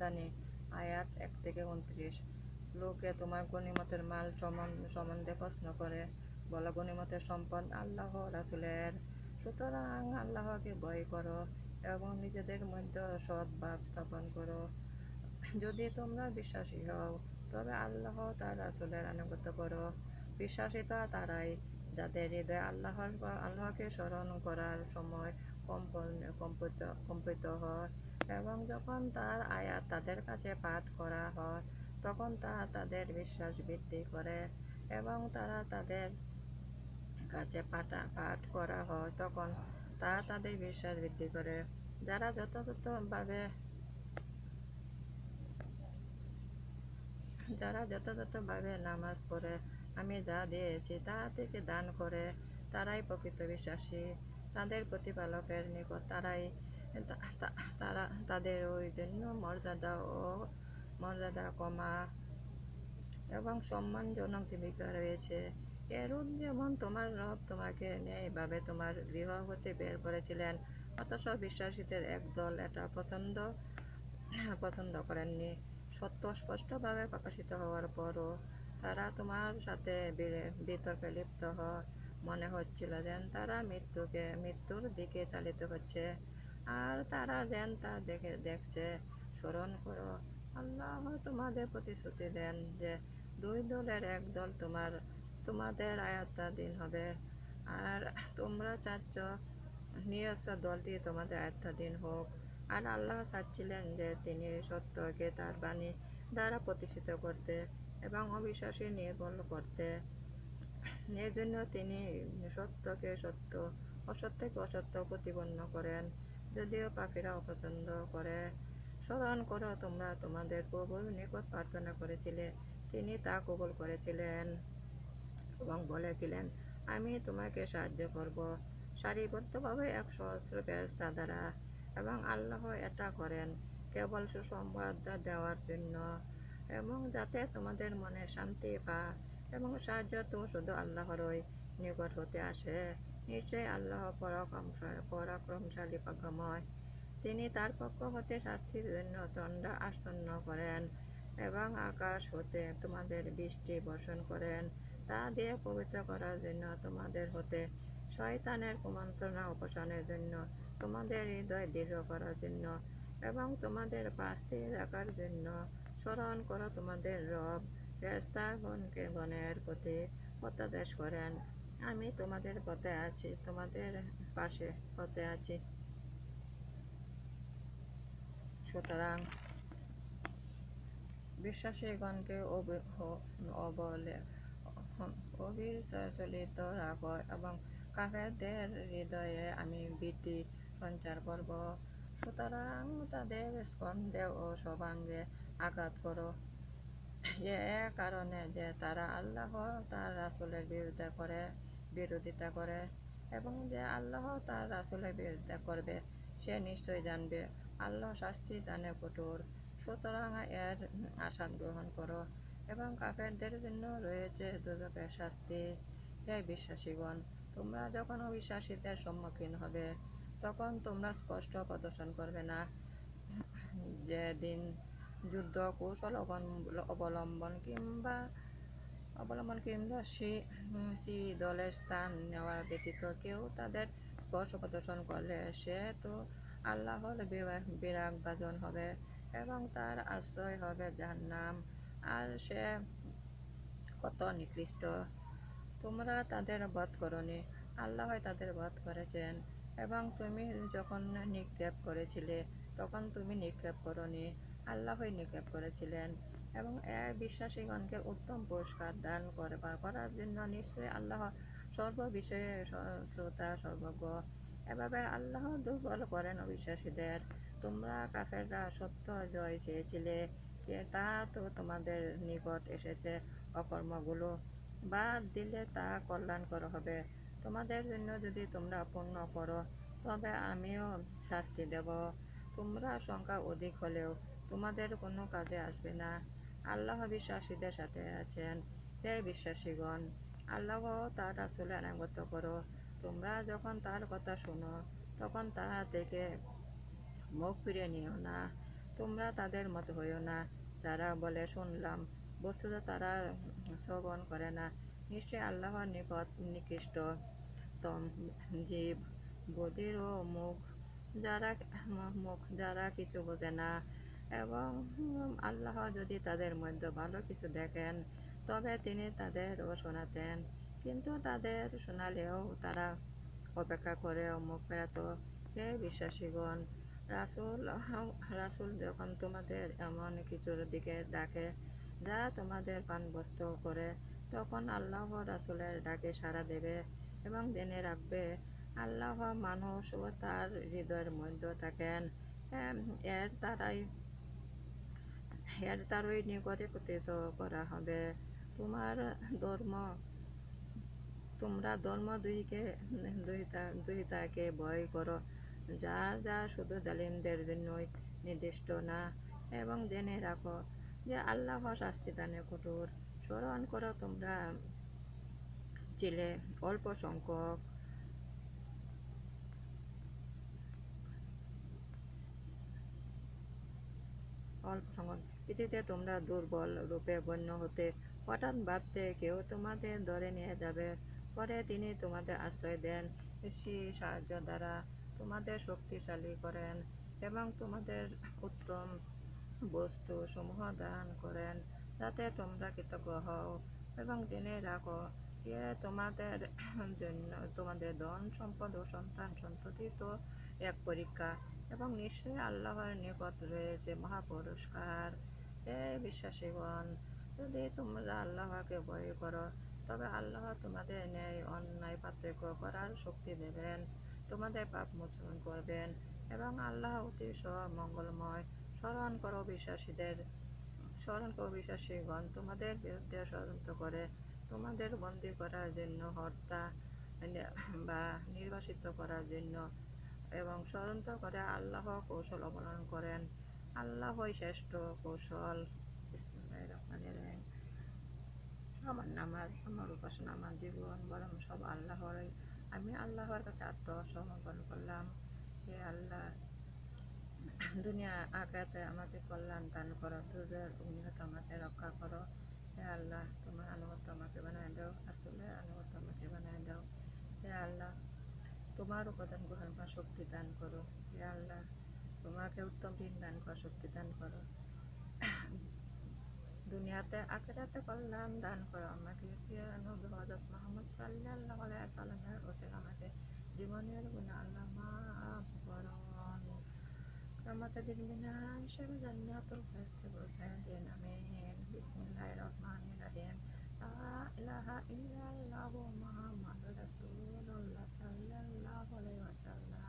মাদানি আয়াত এক থেকে উনত্রিশ। লোকে তোমার গণিমতের মাল সমান সম্বন্ধে প্রশ্ন করে, বলো গণিমতের সম্পদ আল্লাহ রাসুলের। সুতরাং আল্লাহকে ভয় করো এবং নিজেদের মধ্যে সৎ ভাব স্থাপন করো। যদি তোমরা বিশ্বাসী হও, তবে আল্লাহ তার রাসুলের আনুগত্য করো। বিশ্বাসিতা তারাই। যাদের হৃদয় আল্লাহর বা আল্লাহকে স্মরণ করার সময় কম্পন, কম্পিত কম্পিত হয় এবং যখন তার আয়াত তাদের কাছে পাঠ করা হয়, তখন তা তাদের বিশ্বাস বৃদ্ধি করে এবং তারা তাদের কাছে পাঠা, পাঠ করা হয়, তখন তা তাদের বিশ্বাস বৃদ্ধি করে। যারা যথাযথভাবে যারা যথাযথভাবে নামাজ পড়ে আমি যা দিয়েছি তা থেকে দান করে তারাই প্রকৃত বিশ্বাসী। তাদের প্রতিপালকের নিকট তারাই তারা, তাদের ওই জন্য মর্যাদা ও মর্যাদা কমা এবং সম্মানজনক জীবিকা রয়েছে। এরূপ যেমন তোমার রব তোমাকে ন্যায়ভাবে তোমার গৃহ হতে বের করেছিলেন, অথচ বিশ্বাসীদের একদল এটা পছন্দ পছন্দ করেননি। সত্য স্পষ্টভাবে প্রকাশিত হওয়ার পরও তারা তোমার সাথে বিতর্কে লিপ্ত হয় মনে হচ্ছিল যেন তারা মৃত্যুকে, মৃত্যুর দিকে চালিত হচ্ছে। আর তারা যেন তা দেখে, দেখছে। স্মরণ করো, আল্লাহ তোমাদের প্রতিশ্রুতি দেন যে দুই দলের এক দল তোমার, তোমাদের আয়ত্তাধীন হবে। আর তোমরা চাচ্ছ নিয়স্ব দলটি তোমাদের আয়ত্তাধীন হোক। আর আল্লাহ চাচ্ছিলেন যে তিনি সত্যকে তার বাণী দ্বারা প্রতিষ্ঠিত করতে। এবং অবিশ্বাসী নির্বল করতে। এজন্য তিনি সত্যকে সত্য, অসত্যকে অসত্য প্রতিপন্ন করেন। যদিও পাখিরা অপছন্দ করে। স্মরণ করো, তোমরা তোমাদের প্রভুর নিকট প্রার্থনা করেছিলে। তিনি তা কবুল করেছিলেন এবং বলেছিলেন, আমি তোমাকে সাহায্য করব। সারিবদ্ধভাবে এক সহস্র ফেরস্তা দ্বারা এবং আল্লাহ এটা করেন। কেবল সুসংবাদ দেওয়ার জন্য এবং যাতে তোমাদের মনে শান্তি পা এবং সাহায্য তুমি শুধু আল্লাহরই নিকট হতে আসে। নিশ্চয়ই আল্লাহ পরাক্রমশালী পাগ্যময় তিনি তার পক্ষ হতে শাস্তির জন্য দণ্ড আসন্ন করেন এবং আকাশ হতে তোমাদের বৃষ্টি বর্ষণ করেন। তা দিয়ে পবিত্র করার জন্য তোমাদের হতে শয়তানের কুমন্ত্রণা উপসানের জন্য, তোমাদের হৃদয় দৃঢ় করার জন্য এবং তোমাদের পাশে রাখার জন্য স্মরণ করো তোমাদের রব ফেরেস্তাগণকে গণের প্রতি প্রত্যাদেশ করেন। আমি তোমাদের পথে আছি, তোমাদের পাশে পথে আছি। সুতরাং বিশ্বাসীগণকে অবলে অবিচলিত রাখ এবং কাফেরদের হৃদয়ে আমি ভীতি সঞ্চার করব। সুতরাং তাদের স্কন্ধে ও সবাঙ্গে আঘাত করো। এ কারণে যে তারা আল্লাহ, তার রাসুলের বিরুদ্ধে করে, বিরোধিতা করে এবং যে আল্লাহ, তার রাসুলের বিরুদ্ধে করবে, সে নিশ্চয় জানবে। আল্লাহ শাস্তি জানে কঠোর। সুতরাং এর আশাদ গ্রহণ করো এবং কাফেরদের জন্য রয়েছে দুজকের শাস্তি। হে বিশ্বাসীগণ, তোমরা যখন অবিশ্বাসীদের সম্মুখীন হবে, তখন তোমরা স্পষ্ট প্রদর্শন করবে না। যেদিন যুদ্ধ কৌশল অবলম্বন কিংবা অবলম্বন কিংবা সি দলের স্থান নেওয়া ব্যতীত কেউ তাদের স্পর্শ প্রদর্শন করলে সে তো আল্লাহর বিরাগ বাজন হবে এবং তার আশ্রয় হবে যার নাম আর সে কত নিকৃষ্ট। তোমরা তাদের বধ করনি। আল্লাহ তাদের বধ করেছেন। এবং তুমি যখন নিক্ষেপ করেছিলে, তখন তুমি নিক্ষেপ করনি। আল্লাহই নিক্ষেপ করেছিলেন এবং এ বিশ্বাসীগণকে উত্তম পুরস্কার দান করার জন্য নিশ্চয়ই আল্লাহ সর্ববিষয়ে শ্রোতা সর্বজ্ঞ। এভাবে আল্লাহ দুর্বল করেন অবিশ্বাসীদের। তোমরা কাফেররা সত্য জয় চেয়েছিলে তা তো তোমাদের নিকট এসেছে অকর্মগুলো। বাদ দিলে তা কল্যাণ কল্যাণকর হবে। তোমাদের জন্য যদি তোমরা পূর্ণ করো, তবে আমিও শাস্তি দেব। তোমরা সংখ্যা অধিক হলেও তোমাদের কোনো কাজে আসবে না। আল্লাহ বিশ্বাসীদের সাথে আছেন। হে বিশ্বাসীগণ, আল্লাহ তার আসলে আনাগত করো। তোমরা যখন তার কথা শোনো, তখন তা থেকে মুখ ফিরে নিও না। তোমরা তাদের মতো হইও না। যারা বলে, শুনলাম, বস্তুত তারা শ্রবণ করে না। নিশ্চয় আল্লাহর নিকট নিকৃষ্ট। জীব, বধির ও মুখ, যারা মুখ, যারা কিছু বোঝে না এবং আল্লাহ যদি তাদের মধ্যে ভালো কিছু দেখেন, তবে তিনি তাদেরও শোনাতেন। কিন্তু তাদের শোনালেও তারা অপেক্ষা করে মুখ ফেরাত হে বিশ্বাসীগণ, রাসুল রাসুল যখন তোমাদের এমন কিছুর দিকে ডাকে যা তোমাদের পানবস্ত করে, তখন আল্লাহ রাসুলের ডাকে সাড়া দেবে এবং জেনে রাখবে আল্লাহ মানুষ ও তার হৃদয়ের মধ্যে থাকেন। এর তারাই এর তারই নিকটে একত্রিত করা হবে। তোমার ধর্ম, তোমরা ধর্ম দুইকে, দুইটা, দুইটাকে ভয় করো। যা যা শুধু জালিমদের জন্যই নির্দিষ্ট না, এবং জেনে রাখো যে আল্লাহ শাস্তি দানে কঠোর। স্মরণ করো তোমরা ছিলে অল্প সংখ্যক। সংখ্যক পৃথিবীতে তোমরা দুর্বল রূপে গণ্য হতে, হঠাৎ ভাবতে কেউ তোমাদের ধরে নিয়ে যাবে। পরে তিনি তোমাদের আশ্রয় দেন সাহায্য দ্বারা তোমাদের শক্তিশালী করেন এবং তোমাদের উত্তম বস্তু সমূহ দান করেন, যাতে তোমরা কৃতজ্ঞ হও এবং জেনে রাখো যে তোমাদের জন্য, তোমাদের ধন, সম্পদ ও সন্তান সন্ততি তো এক পরীক্ষা এবং নিশ্চয়ই আল্লাহর নিকট রয়েছে মহাপুরস্কার। হে বিশ্বাসীগণ, যদি তোমরা আল্লাহকে ভয় করো, তবে আল্লাহ তোমাদের ন্যায় অন্যায় পার্থক্য করার শক্তি দেবেন, তোমাদের পাপ মোচন করবেন এবং আল্লাহ অতি মঙ্গলময় স্মরণ করো বিশ্বাসীদের, স্মরণ করো বিশ্বাসীগণ, তোমাদের বিরুদ্ধে ষড়যন্ত্র করে, তোমাদের বন্দী করার জন্য হত্যা বা নির্বাসিত করার জন্য এবং ষড়যন্ত্র করে আল্লাহ কৌশল অবলম্বন করেন। আল্লাহই শ্রেষ্ঠ কৌশল। আমার নামাজ, আমার উপাসনা, আমার জীবন, বরং সব আল্লাহরই। আমি আল্লাহর কাছে আত্মসমর্পণ করলাম। হে আল্লাহ, দুনিয়া আগাতে আমাকে কল্যাণ দান করো তোদের উন্নত আমাকে রক্ষা করো। হে আল্লাহ, তোমার আনুগত্য আমাকে বানায় দাও আসলে আনুগত্য আমাকে বানায় দাও। হে আল্লাহ তোমার উপাদান গ্রহণ করার শক্তি দান করো। হে আল্লাহ, তোমাকে উত্তম দিন দান করার শক্তি দান করো। দুনিয়াতে আখেরাতে কল্যাণ দান করো। আমাকে হজরত মোহাম্মদ সাল্লাহ সাল্লামের ওসেন আমাকে জীবনের গুণা আল্লাহ মাফ করো আমাদের দিন জান্নাতুল বসায় দেন আমিন বিসমিল্লাহির রহমানির রহিম। লা ইলাহা ইল্লাল্লাহু মুহাম্মাদুর রাসূলুল্লাহ সাল্লাল্লাহু ভালোই মাছ রান্না